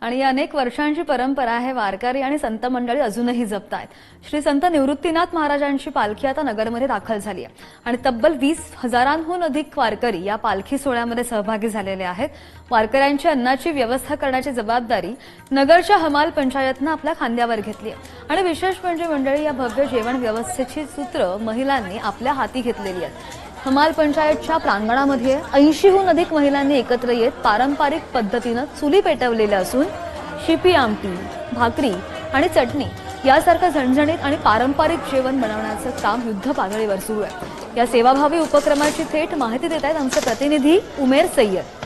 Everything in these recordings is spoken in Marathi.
आणि या अनेक वर्षांची परंपरा हे वारकरी आणि संत मंडळी अजूनही आहेत श्री संत निवृत्तीनाथ महाराजांची पालखी आता नगरमध्ये दाखल झाली आहे. आणि तब्बल वीस हजारांहून अधिक वारकरी या पालखी सोहळ्यामध्ये सहभागी झालेले आहेत. वारकऱ्यांची अन्नाची व्यवस्था करण्याची जबाबदारी नगरच्या हमाल पंचायतनं आपल्या खांद्यावर घेतली आहे. आणि विशेष म्हणजे मंडळी या भव्य जेवण व्यवस्थेची सूत्र महिलांनी आपल्या हाती घेतलेली आहेत. हमाल पंचायतच्या प्रांगणामध्ये ऐंशीहून अधिक महिलांनी एकत्र येत पारंपरिक पद्धतीनं चुली पेटवलेल्या असून शिपी आमटी भाकरी आणि चटणी यासारखं झणझणीत आणि पारंपरिक जेवण बनवण्याचं काम युद्ध पातळीवर सुरू आहे. या सेवाभावी उपक्रमाची थेट माहिती देत आहेत आमचे प्रतिनिधी उमेर सय्यद.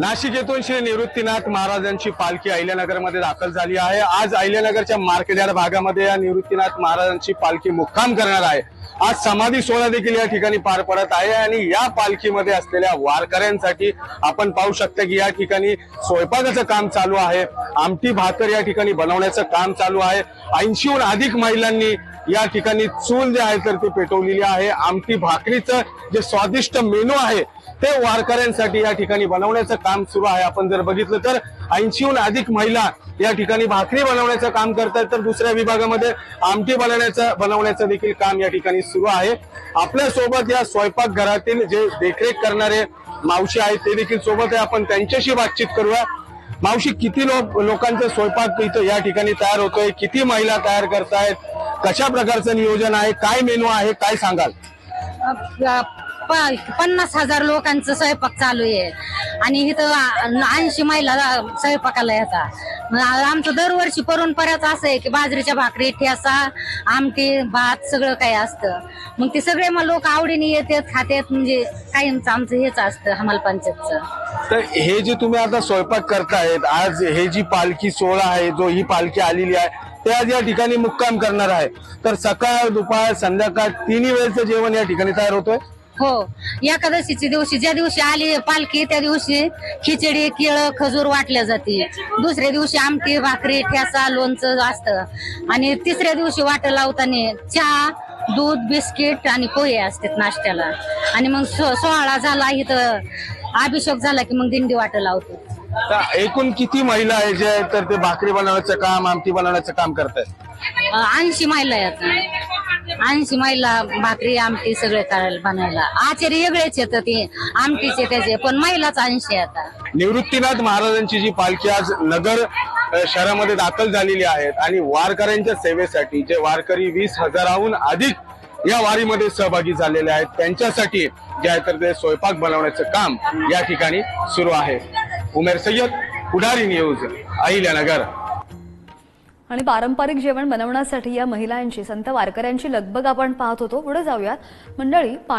नाशिक येथून श्री निवृत्तीनाथ महाराजांची पालखी अहिल्यानगरमध्ये दाखल झाली आहे. आज अहिल्यानगरच्या मार्केटयार्ड भागामध्ये या निवृत्तीनाथ महाराजांची पालखी मुक्काम करणार आहे. आज समाधी सोहळा देखील या ठिकाणी पार पडत आहे आणि या पालखीमध्ये असलेल्या वारकऱ्यांसाठी आपण पाहू शकता की या ठिकाणी स्वयंपाकाचं काम चालू आहे. आमटी भाकर या ठिकाणी बनवण्याचं काम चालू आहे. ऐंशीहून अधिक महिलांनी या ठिकाणी चूल जे आहे तर ती पेटवलेली आहे. आमटी भाकरीचं जे स्वादिष्ट मेनू आहे ते वारकऱ्यांसाठी या ठिकाणी बनवण्याचं काम सुरू आहे. आपण जर बघितलं तर ऐंशीहून अधिक महिला या ठिकाणी भाकरी बनवण्याचं काम करतात तर दुसऱ्या विभागामध्ये आमटी बनवण्याचं बनवण्याचं देखील काम या ठिकाणी सुरू आहे. आपल्यासोबत या स्वयंपाकघरातील जे देखरेख करणारे मावशी आहेत ते देखील सोबत आहे. आपण त्यांच्याशी बातचीत करूया. मावशी किती लोक लोकांचा स्वयंपाक इथं या ठिकाणी तयार होतोय? किती महिला तयार करतायत? कशा प्रकारचं नियोजन आहे काय मेनू आहे काय सांगाल? प- पन्नास हजार लोकांचं स्वयंपाक चालू आहे. आणि इथं ऐंशी महिला स्वयंपाकाला येतात मग आमचं दरवर्षी परंपराच असं आहे की बाजरीच्या भाकरी ठेसा आमटी भात सगळं काही असतं. मग ते सगळे मग लोक आवडीने येतात खातात म्हणजे कायमचं आमचं हेच असतं हमाल पंचायतचं. तर हे जे तुम्ही आता स्वयंपाक करतायत आज हे जी पालखी सोहळा आहे जो ही पालखी आलेली आहे ते आज या ठिकाणी मुक्काम करणार आहे. तर सकाळ दुपार संध्याकाळ तिन्ही वेळचं जेवण या ठिकाणी तयार होतोय. हो. एकादशीच्या दिवशी ज्या दिवशी आली पालखी त्या दिवशी खिचडी केळ खजूर वाटल्या जाते. दुसऱ्या दिवशी आमटी भाकरी ठेसा लोणचं असतं. आणि तिसऱ्या दिवशी वाट लावताना चहा दूध बिस्किट आणि पोहे असतात नाश्त्याला. आणि मग सो- सोहळा झाला इथं अभिषेक झाला की मग दिंडी वाट लावतो. तर एकूण किती महिला आहे जे आहेत तर ते भाकरी बनवण्याचं काम आमटी बनवण्याचं काम करतायत? ऐंशी महिला आहेत ऐंशी महिला भाकरी आमटी सगळे करायला बनायला आचार्य वेगळेच येतात ते आमटीचे त्याचे पण महिलाच ऐंशी येतात निवृत्तीनाथ महाराजांची जी पालखी आज नगर अ, शहरामध्ये दाखल झालेली आहेत आणि वारकऱ्यांच्या सेवेसाठी जे वारकरी वीस हजाराहून अधिक या वारीमध्ये सहभागी झालेले आहेत त्यांच्यासाठी जे आहे तर ते स्वयंपाक बनवण्याचं काम या ठिकाणी सुरू आहे. उमेर सय्यद पुढारी न्यूज अहिल्यानगर आणि पारंपरिक जेवण बनवण्यासाठी या महिलांची संत वारकऱ्यांची लगबग आपण पाहत होतो. पुढे जाऊयात. मंडळी पाणी